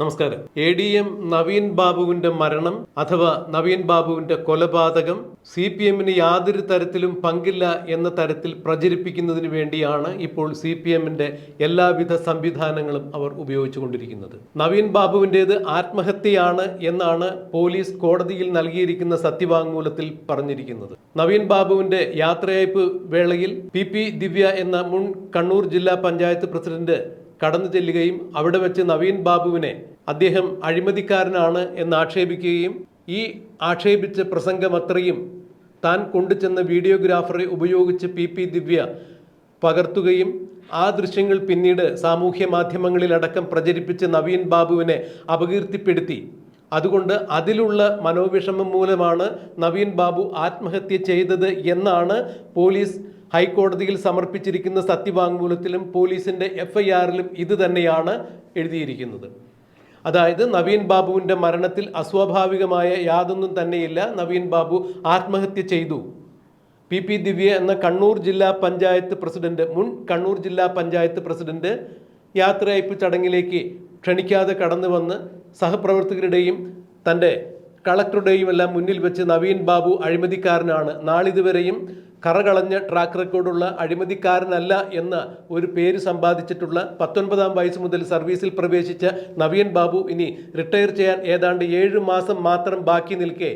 നമസ്കാരം. A D M Naveen ബാബുവിന്റെ മരണം അഥവാ നവീൻ ബാബുവിന്റെ കൊലപാതകം സി പി എമ്മിന് യാതൊരു തരത്തിലും പങ്കില്ല എന്ന തരത്തിൽ പ്രചരിപ്പിക്കുന്നതിന് വേണ്ടിയാണ് ഇപ്പോൾ സി പി എമ്മിന്റെ എല്ലാവിധ സംവിധാനങ്ങളും അവർ ഉപയോഗിച്ചുകൊണ്ടിരിക്കുന്നത്. നവീൻ ബാബുവിന്റേത് ആത്മഹത്യയാണ് എന്നാണ് പോലീസ് കോടതിയിൽ നൽകിയിരിക്കുന്ന സത്യവാങ്മൂലത്തിൽ പറഞ്ഞിരിക്കുന്നത്. നവീൻ ബാബുവിന്റെ യാത്രയയപ്പ് വേളയിൽ പി പി ദിവ്യ എന്ന മുൻ കണ്ണൂർ ജില്ലാ പഞ്ചായത്ത് പ്രസിഡന്റ് കടന്നു ചെല്ലുകയും അവിടെ വെച്ച് നവീൻ ബാബുവിനെ അദ്ദേഹം അഴിമതിക്കാരനാണ് എന്ന് ആക്ഷേപിക്കുകയും ഈ ആക്ഷേപിച്ച പ്രസംഗം അത്രയും താൻ കൊണ്ടുചെന്ന വീഡിയോഗ്രാഫറെ ഉപയോഗിച്ച് പി പി ദിവ്യ പകർത്തുകയും ആ ദൃശ്യങ്ങൾ പിന്നീട് സാമൂഹ്യ മാധ്യമങ്ങളിലടക്കം പ്രചരിപ്പിച്ച് നവീൻ ബാബുവിനെ അപകീർത്തിപ്പെടുത്തി. അതുകൊണ്ട് അതിലുള്ള മനോവിഷമം മൂലമാണ് നവീൻ ബാബു ആത്മഹത്യ ചെയ്തത് എന്നാണ് പോലീസ് ഹൈക്കോടതിയിൽ സമർപ്പിച്ചിരിക്കുന്ന സത്യവാങ്മൂലത്തിലും പോലീസിന്റെ എഫ്ഐആറിലും ഇത് തന്നെയാണ് എഴുതിയിരിക്കുന്നത്. അതായത് നവീൻ ബാബുവിന്റെ മരണത്തിൽ അസ്വാഭാവികമായ യാതൊന്നും തന്നെയില്ല. നവീൻ ബാബു ആത്മഹത്യ ചെയ്തു. പി പി ദിവ്യ എന്ന കണ്ണൂർ ജില്ലാ പഞ്ചായത്ത് പ്രസിഡന്റ് മുൻ കണ്ണൂർ ജില്ലാ പഞ്ചായത്ത് പ്രസിഡന്റ് യാത്രയയപ്പ് ചടങ്ങിലേക്ക് ക്ഷണിക്കാതെ കടന്നു വന്ന് സഹപ്രവർത്തകരുടെയും തന്റെ കളക്ടറുടെയും എല്ലാം മുന്നിൽ വെച്ച് നവീൻ ബാബു അഴിമതിക്കാരനാണ്. നാളിതുവരെയും കറകളഞ്ഞ ട്രാക്ക് റെക്കോർഡുള്ള അഴിമതിക്കാരനല്ല എന്ന ഒരു പേര് സമ്പാദിച്ചിട്ടുള്ള പത്തൊൻപതാം വയസ്സ് മുതൽ സർവീസിൽ പ്രവേശിച്ച നവീൻ ബാബു ഇനി റിട്ടയർ ചെയ്യാൻ ഏതാണ്ട് ഏഴ് മാസം മാത്രം ബാക്കി നിൽക്കെ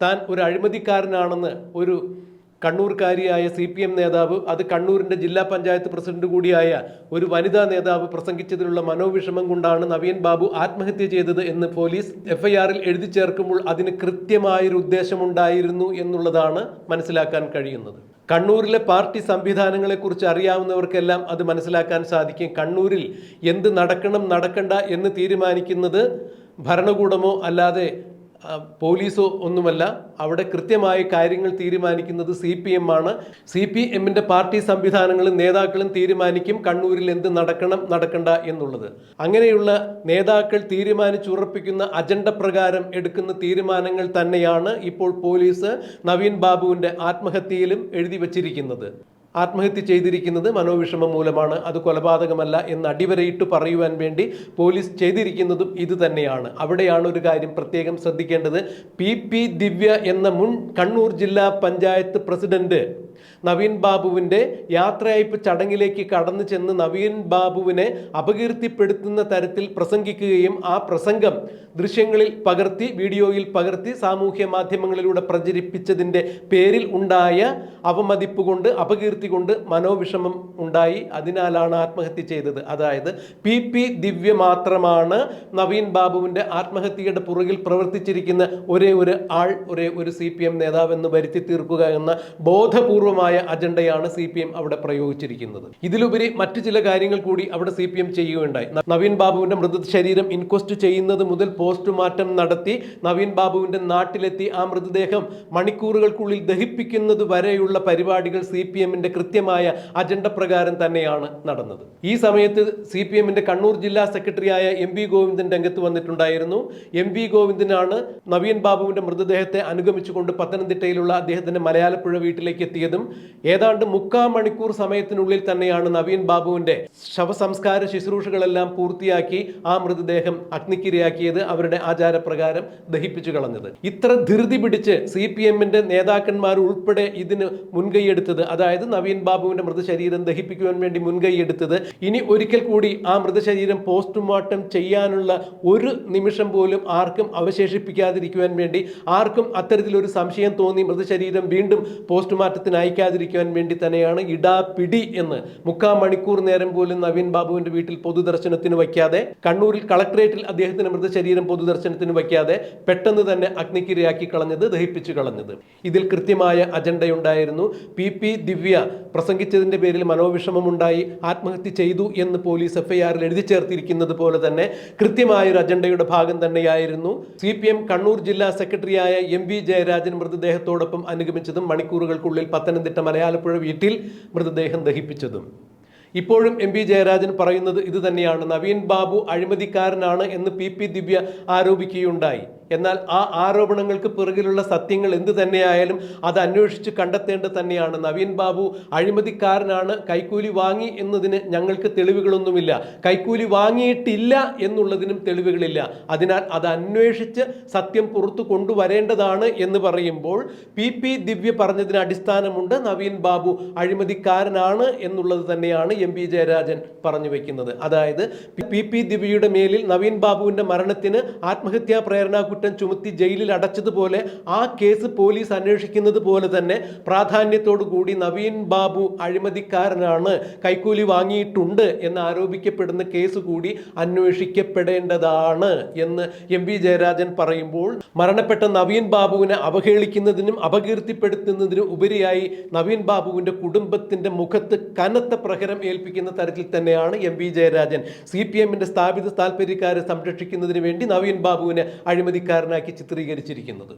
താൻ ഒരു അഴിമതിക്കാരനാണെന്ന് ഒരു കണ്ണൂർക്കാരിയായ സി പി എം നേതാവ് അത് കണ്ണൂരിന്റെ ജില്ലാ പഞ്ചായത്ത് പ്രസിഡന്റ് കൂടിയായ ഒരു വനിതാ നേതാവ് പ്രസംഗിച്ചതിലുള്ള മനോവിഷമം കൊണ്ടാണ് നവീൻ ബാബു ആത്മഹത്യ ചെയ്തത് എന്ന് പോലീസ് എഫ്ഐആറിൽ എഴുതി ചേർക്കുമ്പോൾ അതിന് കൃത്യമായൊരു ഉദ്ദേശമുണ്ടായിരുന്നു എന്നുള്ളതാണ് മനസ്സിലാക്കാൻ കഴിയുന്നത്. കണ്ണൂരിലെ പാർട്ടി സംവിധാനങ്ങളെക്കുറിച്ച് അറിയാവുന്നവർക്കെല്ലാം അത് മനസ്സിലാക്കാൻ സാധിക്കും. കണ്ണൂരിൽ എന്ത് നടക്കണം നടക്കണ്ട എന്ന് തീരുമാനിക്കുന്നത് ഭരണകൂടമോ അല്ലാതെ പോലീസോ ഒന്നുമല്ല അവിടെ കൃത്യമായി കാര്യങ്ങൾ തീരുമാനിക്കുന്നത് സി പി എം ആണ്. സി പി എമ്മിന്റെ പാർട്ടി സംവിധാനങ്ങളും നേതാക്കളും തീരുമാനിക്കും കണ്ണൂരിൽ എന്ത് നടക്കണം നടക്കണ്ട എന്നുള്ളത്. അങ്ങനെയുള്ള നേതാക്കൾ തീരുമാനിച്ചുറപ്പിക്കുന്ന അജണ്ട പ്രകാരം എടുക്കുന്ന തീരുമാനങ്ങൾ തന്നെയാണ് ഇപ്പോൾ പോലീസ് നവീൻ ബാബുവിന്റെ ആത്മഹത്യയിലും എഴുതി വച്ചിരിക്കുന്നത്. ആത്മഹത്യ ചെയ്തിരിക്കുന്നത് മനോവിഷമം മൂലമാണ്. അത് കൊലപാതകമല്ല എന്ന് അടിവരയിട്ട് പറയുവാൻ വേണ്ടി പോലീസ് ചെയ്തിരിക്കുന്നതും ഇത് തന്നെയാണ്. അവിടെയാണ് ഒരു കാര്യം പ്രത്യേകം ശ്രദ്ധിക്കേണ്ടത്. പി പി ദിവ്യ എന്ന മുൻ കണ്ണൂർ ജില്ലാ പഞ്ചായത്ത് പ്രസിഡന്റ് നവീൻ ബാബുവിന്റെ യാത്രയയപ്പ് ചടങ്ങിലേക്ക് കടന്നു ചെന്ന് നവീൻ ബാബുവിനെ അപകീർത്തിപ്പെടുത്തുന്ന തരത്തിൽ പ്രസംഗിക്കുകയും ആ പ്രസംഗം ദൃശ്യങ്ങളിൽ പകർത്തി വീഡിയോയിൽ പകർത്തി സാമൂഹ്യ മാധ്യമങ്ങളിലൂടെ പ്രചരിപ്പിച്ചതിന്റെ പേരിൽ ഉണ്ടായ അവമതിപ്പ് കൊണ്ട് അപകീർത്തി കൊണ്ട് മനോവിഷമം ഉണ്ടായി. അതിനാലാണ് ആത്മഹത്യ ചെയ്തത്. അതായത് പി പി ദിവ്യ മാത്രമാണ് നവീൻ ബാബുവിന്റെ ആത്മഹത്യയുടെ പുറകിൽ പ്രവർത്തിച്ചിരിക്കുന്ന ഒരേ ഒരു ആൾ ഒരേ ഒരു സി പി എം നേതാവെന്ന് വരുത്തി തീർക്കുക എന്ന ബോധപൂർവമായ അജണ്ടയാണ് സി പി എം അവിടെ പ്രയോഗിച്ചിരിക്കുന്നത്. ഇതിലുപരി മറ്റു ചില കാര്യങ്ങൾ കൂടി അവിടെ സി പി എം ചെയ്യുകയുണ്ടായി. നവീൻ ബാബുവിന്റെ മൃതശരീരം ഇൻക്വസ്റ്റ് ചെയ്യുന്നത് മുതൽ പോസ്റ്റ്മോർട്ടം നടത്തി നവീൻ ബാബുവിന്റെ നാട്ടിലെത്തി ആ മൃതദേഹം മണിക്കൂറുകൾക്കുള്ളിൽ ദഹിപ്പിക്കുന്നത് വരെയുള്ള പരിപാടികൾ സി പി എമ്മിന്റെ കൃത്യമായ അജണ്ട പ്രകാരം തന്നെയാണ് നടന്നത്. ഈ സമയത്ത് സി പി എമ്മിന്റെ കണ്ണൂർ ജില്ലാ സെക്രട്ടറിയായ എം വി ഗോവിന്ദൻ രംഗത്ത് വന്നിട്ടുണ്ടായിരുന്നു. എം വി ഗോവിന്ദനാണ് നവീൻ ബാബുവിന്റെ മൃതദേഹത്തെ അനുഗമിച്ചുകൊണ്ട് പത്തനംതിട്ടയിലുള്ള അദ്ദേഹത്തിന്റെ മലയാളപ്പുഴ വീട്ടിലേക്ക് എത്തിയതും ഏതാണ്ട് മുക്കാൽ മണിക്കൂർ സമയത്തിനുള്ളിൽ തന്നെയാണ് നവീൻ ബാബുവിന്റെ ശവസംസ്കാര ശുശ്രൂഷകളെല്ലാം പൂർത്തിയാക്കി ആ മൃതദേഹം അഗ്നിക്കിരയാക്കിയത് അവരുടെ ആചാരപ്രകാരം ദഹിപ്പിച്ചു കളഞ്ഞത്. ഇത്ര ധൃതി പിടിച്ച് സി പി എമ്മിന്റെ നേതാക്കന്മാർ ഉൾപ്പെടെ ഇതിന് മുൻകൈയെടുത്തത് അതായത് നവീൻ ബാബുവിന്റെ മൃതശരീരം ദഹിപ്പിക്കുവാൻ വേണ്ടി മുൻകൈയെടുത്തത് ഇനി ഒരിക്കൽ കൂടി ആ മൃതശരീരം പോസ്റ്റ്മോർട്ടം ചെയ്യാനുള്ള ഒരു നിമിഷം പോലും ആർക്കും അവശേഷിപ്പിക്കാതിരിക്കുവാൻ വേണ്ടി ആർക്കും അത്തരത്തിലൊരു സംശയം തോന്നി മൃതശരീരം വീണ്ടും പോസ്റ്റ്മോർട്ടത്തിന് അയക്കാതിരിക്കുവാൻ വേണ്ടി തന്നെയാണ് ഇടാപിടി എന്ന് മുക്കാൽ മണിക്കൂർ നേരം പോലും നവീൻ ബാബുവിന്റെ വീട്ടിൽ പൊതുദർശനത്തിന് വയ്ക്കാതെ കണ്ണൂരിൽ കളക്ടറേറ്റിൽ അദ്ദേഹത്തിന്റെ മൃതശരീരം പൊതുദർശനത്തിന് വയ്ക്കാതെ പെട്ടെന്ന് തന്നെ അഗ്നിക്കിരയാക്കി കളഞ്ഞത് ദഹിപ്പിച്ചു കളഞ്ഞത്. ഇതിൽ കൃത്യമായ അജണ്ടയുണ്ടായിരുന്നു. പി പി ദിവ്യ പ്രസംഗിച്ചതിന്റെ പേരിൽ മനോവിഷമമുണ്ടായി ആത്മഹത്യ ചെയ്തു എന്ന് പോലീസ് എഫ്ഐആറിൽ എഴുതി ചേർത്തിരിക്കുന്നത് പോലെ തന്നെ കൃത്യമായൊരു അജണ്ടയുടെ ഭാഗം തന്നെയായിരുന്നു. സി പി എം കണ്ണൂർ ജില്ലാ സെക്രട്ടറിയായ എം വി ജയരാജൻ മൃതദേഹത്തോടൊപ്പം അനുഗമിച്ചതും മണിക്കൂറുകൾക്കുള്ളിൽ പത്തനംതിട്ട മലയാളപ്പുഴ വീട്ടിൽ മൃതദേഹം ദഹിപ്പിച്ചതും. ഇപ്പോഴും എം പി ജയരാജൻ പറയുന്നത് ഇത് തന്നെയാണ് നവീൻ ബാബു അഴിമതിക്കാരനാണ് എന്ന് പി പി ദിവ്യ ആരോപിക്കുകയുണ്ടായി. എന്നാൽ ആ ആരോപണങ്ങൾക്ക് പിറകിലുള്ള സത്യങ്ങൾ എന്ത് തന്നെയായാലും അത് അന്വേഷിച്ച് കണ്ടെത്തേണ്ടത് തന്നെയാണ്. നവീൻ ബാബു അഴിമതിക്കാരനാണ്. കൈക്കൂലി വാങ്ങി എന്നതിന് ഞങ്ങൾക്ക് തെളിവുകളൊന്നുമില്ല. കൈക്കൂലി വാങ്ങിയിട്ടില്ല എന്നുള്ളതിനും തെളിവുകളില്ല. അതിനാൽ അത് അന്വേഷിച്ച് സത്യം പുറത്തു കൊണ്ടുവരേണ്ടതാണ് എന്ന് പറയുമ്പോൾ പി പി ദിവ്യ പറഞ്ഞതിന് അടിസ്ഥാനമുണ്ട് നവീൻ ബാബു അഴിമതിക്കാരനാണ് എന്നുള്ളത് തന്നെയാണ് എം പി ജയരാജൻ പറഞ്ഞു വെക്കുന്നത്. അതായത് പി പി ദിവ്യയുടെ മേലിൽ നവീൻ ബാബുവിന്റെ മരണത്തിന് ആത്മഹത്യാ പ്രേരണാ കുറ്റം ചുമത്തി ജയിലിൽ അടച്ചതുപോലെ ആ കേസ് പോലീസ് അന്വേഷിക്കുന്നത് പോലെ തന്നെ പ്രാധാന്യത്തോടു കൂടി നവീൻ ബാബു അഴിമതിക്കാരനാണ് കൈക്കൂലി വാങ്ങിയിട്ടുണ്ട് എന്ന് ആരോപിക്കപ്പെടുന്ന കേസ് കൂടി അന്വേഷിക്കപ്പെടേണ്ടതാണ് എന്ന് എം വി ജയരാജൻ പറയുമ്പോൾ മരണപ്പെട്ട നവീൻ ബാബുവിനെ അവഹേളിക്കുന്നതിനും അപകീർത്തിപ്പെടുത്തുന്നതിനും ഉപരിയായി നവീൻ ബാബുവിന്റെ കുടുംബത്തിന്റെ മുഖത്ത് കനത്ത പ്രഹരം ഏൽപ്പിക്കുന്ന തരത്തിൽ തന്നെയാണ് M V Jayarajan. C P എമ്മിന്റെ സ്ഥാപിത താല്പര്യക്കാരെ സംരക്ഷിക്കുന്നതിന് വേണ്ടി നവീൻ ബാബുവിനെ അഴിമതിക്കാരനാക്കി ചിത്രീകരിച്ചിരിക്കുന്നത്.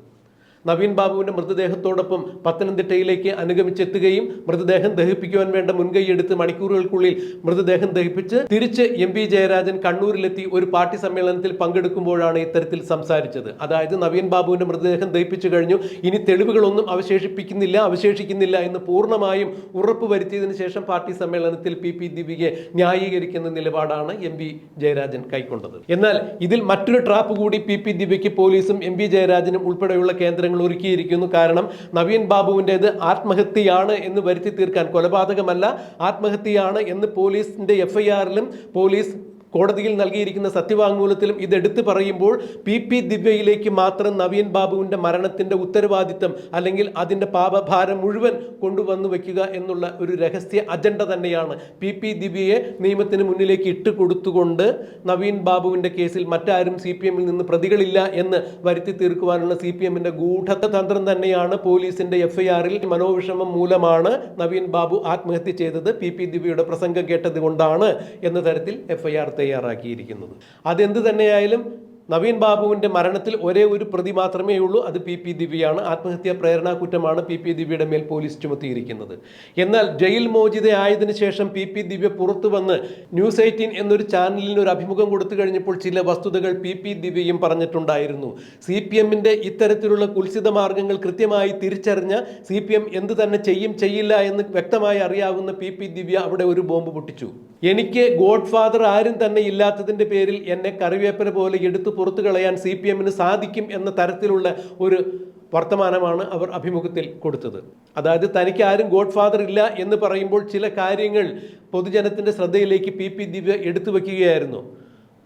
നവീൻ ബാബുവിന്റെ മൃതദേഹത്തോടൊപ്പം പത്തനംതിട്ടയിലേക്ക് അനുഗമിച്ചെത്തുകയും മൃതദേഹം ദഹിപ്പിക്കുവാൻ വേണ്ട മുൻകൈയെടുത്ത് മണിക്കൂറുകൾക്കുള്ളിൽ മൃതദേഹം ദഹിപ്പിച്ച് തിരിച്ച് എം പി ജയരാജൻ കണ്ണൂരിലെത്തി ഒരു പാർട്ടി സമ്മേളനത്തിൽ പങ്കെടുക്കുമ്പോഴാണ് ഇത്തരത്തിൽ സംസാരിച്ചത്. അതായത് നവീൻ ബാബുവിന്റെ മൃതദേഹം ദഹിപ്പിച്ചു കഴിഞ്ഞു. ഇനി തെളിവുകളൊന്നും അവശേഷിപ്പിക്കുന്നില്ല അവശേഷിക്കുന്നില്ല എന്ന് പൂർണമായും ഉറപ്പ് വരുത്തിയതിന് ശേഷം പാർട്ടി സമ്മേളനത്തിൽ പി പി ദീപികയെ ന്യായീകരിക്കുന്ന നിലപാടാണ് എം പി ജയരാജൻ കൈക്കൊണ്ടത്. എന്നാൽ ഇതിൽ മറ്റൊരു ട്രാപ്പ് കൂടി പി പി ദിവ്യയ്ക്ക് പോലീസും എം പി ജയരാജനും ഉൾപ്പെടെയുള്ള കേന്ദ്രങ്ങൾ ഒരുക്കിയിരിക്കുന്നു. കാരണം നവീൻ ബാബുവിന്റെത് ആത്മഹത്യയാണ് എന്ന് വരുത്തി തീർക്കാൻ കൊലപാതകമല്ല. ആത്മഹത്യയാണ് എന്ന് പോലീസിന്റെ എഫ്ഐആറിലും പോലീസ് കോടതിയിൽ നൽകിയിരിക്കുന്ന സത്യവാങ്മൂലത്തിലും ഇതെടുത്തു പറയുമ്പോൾ പി പി ദിവ്യയിലേക്ക് മാത്രം നവീൻ ബാബുവിന്റെ മരണത്തിന്റെ ഉത്തരവാദിത്തം അല്ലെങ്കിൽ അതിന്റെ പാപഭാരം മുഴുവൻ കൊണ്ടുവന്നു വെക്കുക എന്നുള്ള ഒരു രഹസ്യ അജണ്ട തന്നെയാണ് പി പി ദിവ്യയെ നിയമത്തിന് മുന്നിലേക്ക് ഇട്ട് കൊടുത്തുകൊണ്ട് നവീൻ ബാബുവിന്റെ കേസിൽ മറ്റാരും സി പി എമ്മിൽ നിന്ന് പ്രതികളില്ല എന്ന് വരുത്തി തീർക്കുവാനുള്ള സി പി എമ്മിന്റെ ഗൂഢതന്ത്രം തന്നെയാണ് പോലീസിന്റെ എഫ്ഐആറിൽ മനോവിഷമം മൂലമാണ് നവീൻ ബാബു ആത്മഹത്യ ചെയ്തത് പി പി ദിവ്യയുടെ പ്രസംഗം കേട്ടത് കൊണ്ടാണ് എന്ന തരത്തിൽ എഫ്ഐആർ തയ്യാറാക്കിയിരിക്കുന്നത്. അതെന്ത് തന്നെയായാലും നവീൻ ബാബുവിന്റെ മരണത്തിൽ ഒരേ ഒരു പ്രതി മാത്രമേ ഉള്ളൂ. അത് പി പി ദിവ്യയാണ്. ആത്മഹത്യാ പ്രേരണാ കുറ്റമാണ് പി പി ദിവ്യയുടെ മേൽ പോലീസ് ചുമത്തിയിരിക്കുന്നത്. എന്നാൽ ജയിൽ മോചിതയായതിനു ശേഷം പി പി ദിവ്യ പുറത്തു വന്ന് ന്യൂസ് എയ്റ്റീൻ എന്നൊരു ചാനലിന് ഒരു അഭിമുഖം കൊടുത്തു കഴിഞ്ഞപ്പോൾ ചില വസ്തുതകൾ പി പി ദിവ്യയും പറഞ്ഞിട്ടുണ്ടായിരുന്നു. സി പി എമ്മിന്റെ ഇത്തരത്തിലുള്ള കുൽസിത മാർഗങ്ങൾ കൃത്യമായി തിരിച്ചറിഞ്ഞ സി പി എം എന്ത് തന്നെ ചെയ്യും ചെയ്യില്ല എന്ന് വ്യക്തമായി അറിയാവുന്ന പി പി ദിവ്യ അവിടെ ഒരു ബോംബ് പൊട്ടിച്ചു. എനിക്ക് ഗോഡ് ഫാദർ ആരും തന്നെ ഇല്ലാത്തതിന്റെ പേരിൽ എന്നെ കറിവേപ്പന പോലെ എടുത്തു പുറത്തു കളയാൻ സി പി എമ്മിന് സാധിക്കും എന്ന തരത്തിലുള്ള ഒരു വർത്തമാനമാണ് അവർ അഭിമുഖത്തിൽ കൊടുത്തത്. അതായത് തനിക്ക് ആരും ഗോഡ് ഫാദർ ഇല്ല എന്ന് പറയുമ്പോൾ ചില കാര്യങ്ങൾ പൊതുജനത്തിന്റെ ശ്രദ്ധയിലേക്ക് പി പി ദിവ്യ എടുത്തു വയ്ക്കുകയായിരുന്നു.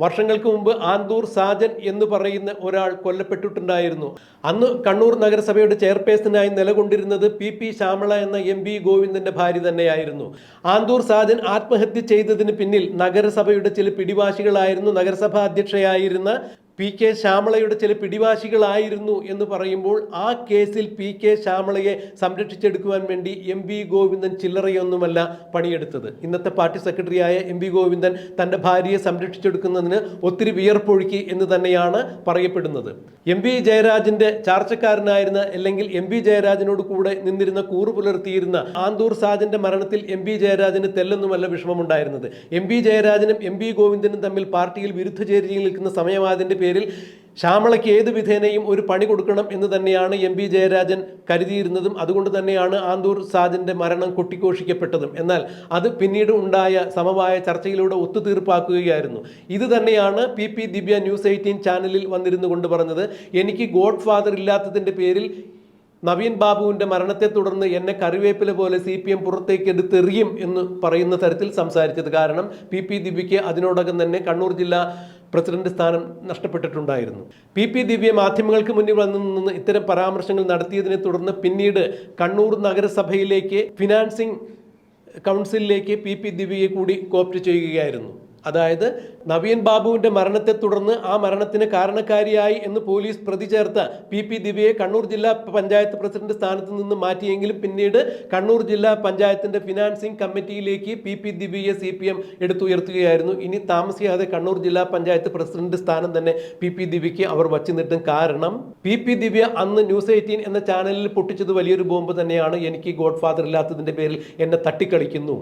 വർഷങ്ങൾക്ക് മുമ്പ് ആന്തൂർ സാജൻ എന്ന് പറയുന്ന ഒരാൾ കൊല്ലപ്പെട്ടിട്ടുണ്ടായിരുന്നു. അന്ന് കണ്ണൂർ നഗരസഭയുടെ ചെയർപേഴ്സണായി നിലകൊണ്ടിരുന്നത് പി പി ശ്യാമള എന്ന എം പി ഗോവിന്ദന്റെ ഭാര്യ തന്നെയായിരുന്നു. ആന്തൂർ സാജൻ ആത്മഹത്യ ചെയ്തതിന് പിന്നിൽ നഗരസഭയുടെ ചില പിടിവാശികളായിരുന്നു നഗരസഭാ അധ്യക്ഷയായിരുന്ന പി കെ ശ്യാമളയുടെ ചില പിടിവാശികളായിരുന്നു എന്ന് പറയുമ്പോൾ ആ കേസിൽ പി കെ ശ്യാമളയെ സംരക്ഷിച്ചെടുക്കുവാൻ വേണ്ടി എം വി ഗോവിന്ദൻ ചില്ലറയൊന്നുമല്ല പണിയെടുത്തത്. ഇന്നത്തെ പാർട്ടി സെക്രട്ടറിയായ എം വി ഗോവിന്ദൻ തന്റെ ഭാര്യയെ സംരക്ഷിച്ചെടുക്കുന്നതിന് ഒത്തിരി വിയർപ്പൊഴുക്കി എന്ന് തന്നെയാണ് പറയപ്പെടുന്നത്. എം വി ജയരാജന്റെ ചാർച്ചക്കാരനായിരുന്ന അല്ലെങ്കിൽ എം വി ജയരാജനോട് കൂടെ നിന്നിരുന്ന കൂറു പുലർത്തിയിരുന്ന ആന്തൂർ സാജന്റെ മരണത്തിൽ എം വി ജയരാജന് തെല്ലൊന്നുമല്ല വിഷമമുണ്ടായിരുന്നത്. എം വി ജയരാജനും എം വി ഗോവിന്ദനും തമ്മിൽ പാർട്ടിയിൽ വിരുദ്ധ ചേരിയിൽ നിൽക്കുന്ന സമയമായതിന്റെ പേരിൽ ശ്യാമളയ്ക്ക് ഏത് വിധേനയും ഒരു പണി കൊടുക്കണം എന്ന് തന്നെയാണ് എം പി ജയരാജൻ കരുതിയിരുന്നതും. അതുകൊണ്ട് തന്നെയാണ് ആന്തൂർ സാജന്റെ മരണം കൊട്ടിഘോഷിക്കപ്പെട്ടതും. എന്നാൽ അത് പിന്നീട് ഉണ്ടായ സമവായ ചർച്ചയിലൂടെ ഒത്തുതീർപ്പാക്കുകയായിരുന്നു. ഇത് തന്നെയാണ് P P Divya news eighteen ചാനലിൽ വന്നിരുന്നു കൊണ്ട് പറഞ്ഞത്. എനിക്ക് ഗോഡ് ഫാദർ ഇല്ലാത്തതിന്റെ പേരിൽ നവീൻ ബാബുവിന്റെ മരണത്തെ തുടർന്ന് എന്നെ കറിവേപ്പില പോലെ സി പി എം പുറത്തേക്ക് എടുത്തെറിയും എന്ന് പറയുന്ന തരത്തിൽ സംസാരിച്ചത്. കാരണം പി പി ദിവ്യയ്ക്ക് അതിനോടകം തന്നെ കണ്ണൂർ ജില്ലാ പ്രസിഡന്റ് സ്ഥാനം നഷ്ടപ്പെട്ടിട്ടുണ്ടായിരുന്നു. പി. പി. ദിവ്യ മാധ്യമങ്ങൾക്ക് മുന്നിൽ വന്നു നിന്ന് ഇത്തരം പരാമർശങ്ങൾ നടത്തിയതിനെ തുടർന്ന് പിന്നീട് കണ്ണൂർ നഗരസഭയിലേക്ക് ഫിനാൻസിംഗ് കൗൺസിലിലേക്ക് പി. പി. ദിവ്യയെ കൂടി കോപ്റ്റ് ചെയ്യുകയായിരുന്നു. അതായത് നവീൻ ബാബുവിന്റെ മരണത്തെ തുടർന്ന് ആ മരണത്തിന് കാരണക്കാരിയായി എന്ന് പോലീസ് പ്രതി ചേർത്ത പി പി ദിവ്യയെ കണ്ണൂർ ജില്ലാ പഞ്ചായത്ത് പ്രസിഡന്റ് സ്ഥാനത്ത് നിന്ന് മാറ്റിയെങ്കിലും പിന്നീട് കണ്ണൂർ ജില്ലാ പഞ്ചായത്തിന്റെ ഫിനാൻസിംഗ് കമ്മിറ്റിയിലേക്ക് പി പി ദിവ്യയെ സി പി എം എടുത്തുയർത്തുകയായിരുന്നു. ഇനി താമസിയാതെ കണ്ണൂർ ജില്ലാ പഞ്ചായത്ത് പ്രസിഡന്റ് സ്ഥാനം തന്നെ പി പി ദിവ്യയ്ക്ക് അവർ വച്ചു നിർത്തും കാരണം പി പി ദിവ്യ അന്ന് ന്യൂസ് എയ്റ്റീൻ എന്ന ചാനലിൽ പൊട്ടിച്ചത് വലിയൊരു ബോംബ് തന്നെയാണ് എനിക്ക് ഗോഡ് ഫാദർ ഇല്ലാത്തതിന്റെ പേരിൽ എന്നെ തട്ടിക്കളിക്കുന്നു.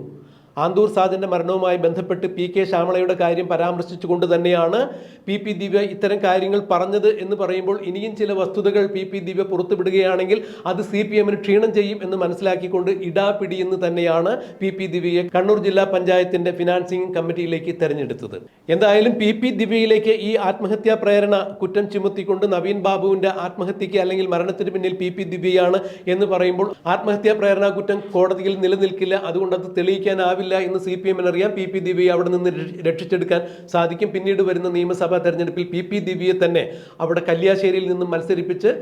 ആന്തൂർ സാദിന്റെ മരണവുമായി ബന്ധപ്പെട്ട് പി കെ ശ്യാമളയുടെ കാര്യം പരാമർശിച്ചുകൊണ്ട് തന്നെയാണ് പി പി ദിവ്യ ഇത്തരം കാര്യങ്ങൾ പറഞ്ഞത് എന്ന് പറയുമ്പോൾ ഇനിയും ചില വസ്തുതകൾ പി പി ദിവ്യ പുറത്തുവിടുകയാണെങ്കിൽ അത് സി പി എമ്മിന് ക്ഷീണം ചെയ്യും എന്ന് മനസ്സിലാക്കിക്കൊണ്ട് ഇടാപിടി എന്ന് തന്നെയാണ് പി പി ദിവ്യയെ കണ്ണൂർ ജില്ലാ പഞ്ചായത്തിന്റെ ഫിനാൻസിംഗ് കമ്മിറ്റിയിലേക്ക് തെരഞ്ഞെടുത്തത്. എന്തായാലും പി പി ദിവ്യയിലേക്ക് ഈ ആത്മഹത്യാ പ്രേരണ കുറ്റം ചുമത്തിക്കൊണ്ട് നവീൻ ബാബുവിന്റെ ആത്മഹത്യയ്ക്ക് അല്ലെങ്കിൽ മരണത്തിന് പിന്നിൽ പി പി ദിവ്യയാണ് എന്ന് പറയുമ്പോൾ ആത്മഹത്യാ പ്രേരണ കുറ്റം കോടതിയിൽ നിലനിൽക്കില്ല. അതുകൊണ്ട് അത് തെളിയിക്കാനാവില്ല എന്ന് സി പി എമ്മിന് അറിയാം. പി പി ദിവ്യയെ അവിടെ നിന്ന് രക്ഷിച്ചെടുക്കാൻ സാധിക്കും. പിന്നീട് വരുന്ന നിയമസഭാ തെരഞ്ഞെടുപ്പിൽ പി പി ദിവ്യയെ തന്നെ അവിടെ കല്യാശ്ശേരിയിൽ നിന്നും മത്സരിപ്പിച്ച്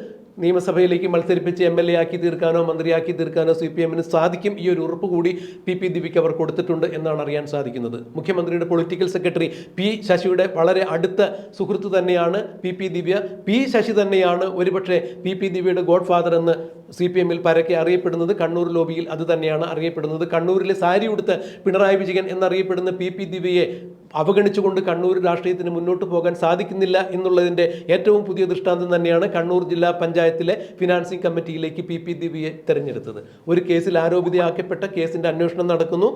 നിയമസഭയിലേക്ക് മത്സരിപ്പിച്ച് എം എൽ എ ആക്കി തീർക്കാനോ മന്ത്രിയാക്കി തീർക്കാനോ സി പി എമ്മിന് സാധിക്കും. ഈ ഒരു ഉറപ്പ് കൂടി പി പി ദിവ്യയ്ക്ക് അവർ കൊടുത്തിട്ടുണ്ട് എന്നാണ് അറിയാൻ സാധിക്കുന്നത്. മുഖ്യമന്ത്രിയുടെ പൊളിറ്റിക്കൽ സെക്രട്ടറി പി ശശിയുടെ വളരെ അടുത്ത സുഹൃത്ത് തന്നെയാണ് P P Divya. P Sasi തന്നെയാണ് ഒരുപക്ഷെ പി പി ദിവ്യയുടെ ഗോഡ് ഫാദർ എന്ന് സി പി എമ്മിൽ പരക്കെ അറിയപ്പെടുന്നത്. കണ്ണൂർ ലോബിയിൽ അത് തന്നെയാണ് അറിയപ്പെടുന്നത്. കണ്ണൂരിലെ സാരി ഉടുത്ത് പിണറായി വിജയൻ എന്നറിയപ്പെടുന്ന പി പി ദിവ്യയെ അവഗണിച്ചുകൊണ്ട് കണ്ണൂർ രാഷ്ട്രീയത്തിന് മുന്നോട്ട് പോകാൻ സാധിക്കുന്നില്ല എന്നുള്ളതിന്റെ ഏറ്റവും പുതിയ ദൃഷ്ടാന്തം തന്നെയാണ് കണ്ണൂർ ജില്ലാ പഞ്ചായത്തിലെ ഫിനാൻസിംഗ് കമ്മിറ്റിയിലേക്ക് പി പി ദിവിയെ തെരഞ്ഞെടുത്തത്. ഒരു കേസിൽ ആരോപിതയാക്കപ്പെട്ട കേസിന്റെ അന്വേഷണം നടക്കുന്നു.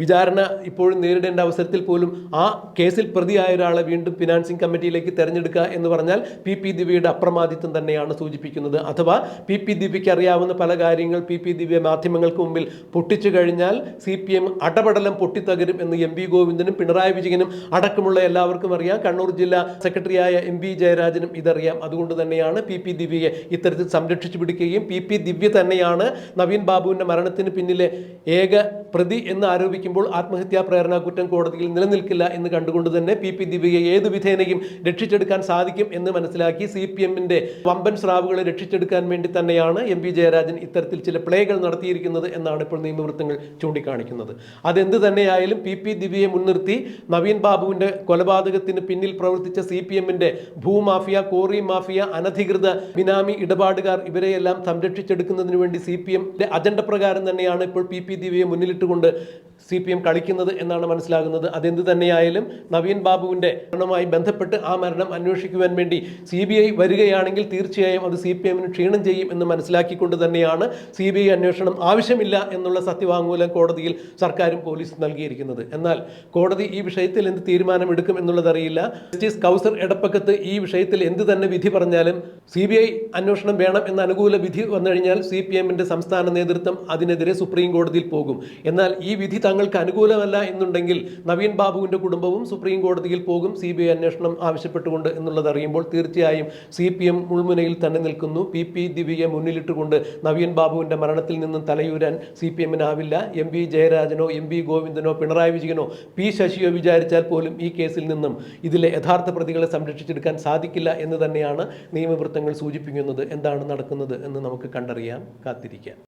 വിചാരണ ഇപ്പോഴും നേരിടേണ്ട അവസരത്തിൽ പോലും ആ കേസിൽ പ്രതിയായ ഒരാളെ വീണ്ടും ഫിനാൻസിംഗ് കമ്മിറ്റിയിലേക്ക് തെരഞ്ഞെടുക്കുക എന്ന് പറഞ്ഞാൽ പി പി ദിവ്യയുടെ അപ്രമാദിത്വം തന്നെയാണ് സൂചിപ്പിക്കുന്നത്. അഥവാ പി പി ദിവ്യയ്ക്ക് അറിയാവുന്ന പല കാര്യങ്ങൾ പി പി ദിവ്യ മാധ്യമങ്ങൾക്ക് മുമ്പിൽ പൊട്ടിച്ചു കഴിഞ്ഞാൽ സി പി എം അടപടലം പൊട്ടിത്തകരും എന്ന് എം വി ഗോവിന്ദനും പിണറായി വിജയനും അടക്കമുള്ള എല്ലാവർക്കും അറിയാം. കണ്ണൂർ ജില്ലാ സെക്രട്ടറിയായ എം വി ജയരാജനും ഇതറിയാം. അതുകൊണ്ട് തന്നെയാണ് പി പി ദിവ്യയെ ഇത്തരത്തിൽ സംരക്ഷിച്ചു പിടിക്കുകയും പി പി ദിവ്യ തന്നെയാണ് നവീൻ ബാബുവിന്റെ മരണത്തിന് പിന്നിലെ ഏക പ്രതി എന്ന് ആരോപിക്കുമ്പോൾ ആത്മഹത്യാ പ്രേരണ കുറ്റം കോടതിയിൽ നിലനിൽക്കില്ല എന്ന് കണ്ടുകൊണ്ട് തന്നെ പി പി ദിവ്യയെ ഏത് വിധേനയും രക്ഷിച്ചെടുക്കാൻ സാധിക്കും എന്ന് മനസ്സിലാക്കി സി പി എമ്മിന്റെ വമ്പൻ സ്രാവുകളെ രക്ഷിച്ചെടുക്കാൻ വേണ്ടി തന്നെയാണ് എം പി ജയരാജൻ ഇത്തരത്തിൽ ചില പ്ലേകൾ നടത്തിയിരിക്കുന്നത് എന്നാണ് ഇപ്പോൾ നിയമവൃത്തങ്ങൾ ചൂണ്ടിക്കാണിക്കുന്നത്. അതെന്ത് തന്നെയായാലും പി പി ദിവ്യയെ മുൻനിർത്തി നവീൻ ബാബുവിന്റെ കൊലപാതകത്തിന് പിന്നിൽ പ്രവർത്തിച്ച സി പി എമ്മിന്റെ ഭൂമാഫിയ കോറി മാഫിയ അനധികൃത ബിനാമി ഇടപാടുകാർ ഇവരെയെല്ലാം സംരക്ഷിച്ചെടുക്കുന്നതിന് വേണ്ടി സി പി എമ്മിന്റെ അജണ്ട പ്രകാരം തന്നെയാണ് ഇപ്പോൾ പി പി ദിവ്യയെ മുന്നിലിട്ടുകൊണ്ട് സി പി എം കളിക്കുന്നത് എന്നാണ് മനസ്സിലാകുന്നത്. അതെന്ത് തന്നെയായാലും നവീൻ ബാബുവിന്റെ മരണവുമായി ബന്ധപ്പെട്ട് ആ മരണം അന്വേഷിക്കുവാൻ വേണ്ടി സി ബി ഐ വരികയാണെങ്കിൽ തീർച്ചയായും അത് സി പി എമ്മിന് ക്ഷീണം ചെയ്യും എന്ന് മനസ്സിലാക്കിക്കൊണ്ട് തന്നെയാണ് സി ബി ഐ അന്വേഷണം ആവശ്യമില്ല എന്നുള്ള സത്യവാങ്മൂലം കോടതിയിൽ സർക്കാരും പോലീസും നൽകിയിരിക്കുന്നത്. എന്നാൽ കോടതി ഈ വിഷയത്തിൽ എന്ത് തീരുമാനമെടുക്കും എന്നുള്ളതറിയില്ല. ജസ്റ്റിസ് കൗസർ എടപ്പക്കത്ത് ഈ വിഷയത്തിൽ എന്ത് തന്നെ വിധി പറഞ്ഞാലും സി ബി ഐ അന്വേഷണം വേണം എന്ന അനുകൂല വിധി വന്നു കഴിഞ്ഞാൽ സി പി എമ്മിന്റെ സംസ്ഥാന നേതൃത്വം അതിനെതിരെ സുപ്രീം കോടതിയിൽ പോകും. എന്നാൽ ഈ വിധി തങ്ങൾക്ക് അനുകൂലമല്ല എന്നുണ്ടെങ്കിൽ നവീൻ ബാബുവിന്റെ കുടുംബവും സുപ്രീം കോടതിയിൽ പോകും. സി ബി ഐ അന്വേഷണം ആവശ്യപ്പെട്ടുകൊണ്ട് എന്നുള്ളത് അറിയുമ്പോൾ തീർച്ചയായും സി പി എം മുൾമുനയിൽ തന്നെ നിൽക്കുന്നു. പി പി ദിവ്യയെ മുന്നിലിട്ടുകൊണ്ട് നവീൻ ബാബുവിന്റെ മരണത്തിൽ നിന്നും തലയൂരാൻ സി പി എമ്മിനാവില്ല എം പി ജയരാജനോ എം പി ഗോവിന്ദനോ പിണറായി വിജയനോ പി ശശിയോ വിചാരിച്ചാൽ പോലും ഈ കേസിൽ നിന്നും ഇതിലെ യഥാർത്ഥ പ്രതികളെ സംരക്ഷിച്ചെടുക്കാൻ സാധിക്കില്ല എന്ന് തന്നെയാണ് നിയമവൃത്തങ്ങൾ സൂചിപ്പിക്കുന്നത്. എന്താണ് നടക്കുന്നത് എന്ന് നമുക്ക് കണ്ടറിയാം കാത്തിരിക്കാം.